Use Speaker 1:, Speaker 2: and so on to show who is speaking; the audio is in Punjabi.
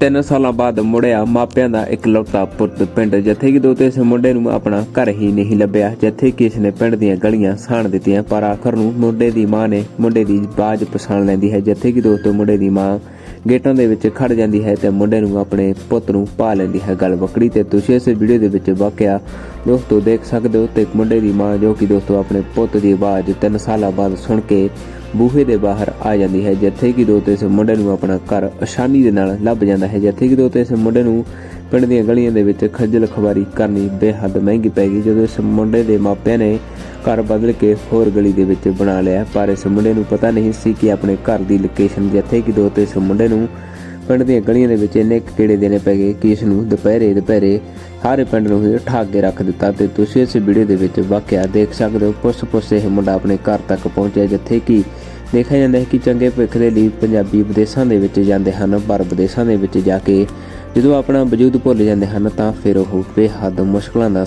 Speaker 1: ਤਿੰਨ ਸਾਲਾਂ ਬਾਅਦ ਮੁੜਿਆ ਮਾਪਿਆਂ ਦਾ ਇਕਲੌਤਾ ਪੁੱਤ ਪਿੰਡ, ਜਿੱਥੇ ਕਿ ਦੋਤੇ ਇਸ ਮੁੰਡੇ ਨੂੰ ਆਪਣਾ ਘਰ ਹੀ ਨਹੀਂ ਲੱਭਿਆ, ਜਿੱਥੇ ਕਿ ਇਸ ਨੇ ਪਿੰਡ ਦੀਆਂ ਗਲੀਆਂ ਸਾਣ ਦਿੱਤੀਆਂ। ਪਰ ਆਖਰ ਨੂੰ ਮੁੰਡੇ ਦੀ ਮਾਂ ਨੇ ਮੁੰਡੇ ਦੀ ਬਾਜ ਪਛਾਣ ਲੈਂਦੀ ਹੈ, ਜਿੱਥੇ ਕਿ ਦੋਸਤੋ ਮੁੰਡੇ ਦੀ ਮਾਂ ਗੇਟਾਂ ਦੇ ਵਿੱਚ ਖੜ ਜਾਂਦੀ ਹੈ ਤੇ ਮੁੰਡੇ ਨੂੰ ਆਪਣੇ ਪੁੱਤ ਨੂੰ ਪਾ ਲੈਂਦੀ ਹੈ ਗੱਲ ਵਕੜੀ ਤੇ ਤੁਸੀਂ ਇਸ ਵੀਡੀਓ ਦੇ ਵਿੱਚ ਵਾਕਿਆ ਦੋਸਤੋ ਦੇਖ ਸਕਦੇ ਹੋ ਤੇ ਇੱਕ ਮੁੰਡੇ ਦੀ ਮਾਂ ਜੋ ਕਿ ਦੋਸਤੋ ਆਪਣੇ ਪੁੱਤ ਦੀ ਆਵਾਜ਼ 3 ਸਾਲਾਂ ਬਾਅਦ ਸੁਣ ਕੇ ਬੂਹੇ ਦੇ ਬਾਹਰ ਆ ਜਾਂਦੀ ਹੈ, ਜਿੱਥੇ ਕਿ ਦੋਸਤੋ ਇਸ ਮੁੰਡੇ ਨੂੰ ਆਪਣਾ ਘਰ ਆਸਾਨੀ ਦੇ ਨਾਲ ਲੱਭ ਜਾਂਦਾ ਹੈ, ਜਿੱਥੇ ਕਿ ਦੋਸਤੋ ਇਸ ਮੁੰਡੇ ਨੂੰ ਪਿੰਡ ਦੀਆਂ ਗਲੀਆਂ ਦੇ ਵਿੱਚ ਖੱਜਲ ਖਵਾਰੀ ਕਰਨੀ ਬੇਹੱਦ ਮਹਿੰਗੀ ਪੈ ਗਈ। ਜਦੋਂ ਇਸ ਮੁੰਡੇ ਦੇ ਮਾਪਿਆਂ ਨੇ ਘਰ ਬਦਲ ਕੇ ਹੋਰ ਗਲੀ ਦੇ ਵਿੱਚ ਬਣਾ ਲਿਆ, ਪਰ ਇਸ ਮੁੰਡੇ ਨੂੰ ਪਤਾ ਨਹੀਂ ਸੀ ਕਿ ਆਪਣੇ ਘਰ ਦੀ ਲੋਕੇਸ਼ਨ ਜਿੱਥੇ ਕਿ ਦੋ ਤੇ ਇਸ ਮੁੰਡੇ ਨੂੰ ਪਿੰਡ ਦੀਆਂ ਗਲੀਆਂ ਦੇ ਵਿੱਚ ਇੰਨੇ ਕੁ ਕੀੜੇ ਦੇਣੇ ਪੈ ਗਏ ਕਿ ਇਸ ਨੂੰ ਦੁਪਹਿਰੇ ਦੁਪਹਿਰੇ ਸਾਰੇ ਪਿੰਡ ਨੂੰ ਹੀ ਠਾਕ ਕੇ ਰੱਖ ਦਿੱਤਾ ਤੇ ਤੁਸੀਂ ਇਸ ਵੀਡੀਓ ਦੇ ਵਿੱਚ ਵਾਕਿਆ ਦੇਖ ਸਕਦੇ ਹੋ ਪੁੱਛ ਪੁੱਸ ਇਹ ਮੁੰਡਾ ਆਪਣੇ ਘਰ ਤੱਕ ਪਹੁੰਚਿਆ, ਜਿੱਥੇ ਕਿ ਦੇਖਿਆ ਜਾਂਦਾ ਹੈ ਕਿ ਚੰਗੇ ਭਵਿੱਖ ਦੇ ਲਈ ਪੰਜਾਬੀ ਵਿਦੇਸ਼ਾਂ ਦੇ ਵਿੱਚ ਜਾਂਦੇ ਹਨ, ਪਰ ਵਿਦੇਸ਼ਾਂ ਦੇ ਵਿੱਚ ਜਾ ਕੇ ਜਦੋਂ ਆਪਣਾ ਵਜੂਦ ਭੁੱਲ ਜਾਂਦੇ ਹਨ ਤਾਂ ਫਿਰ ਉਹ ਬੇਹੱਦ ਮੁਸ਼ਕਲਾਂ ਦਾ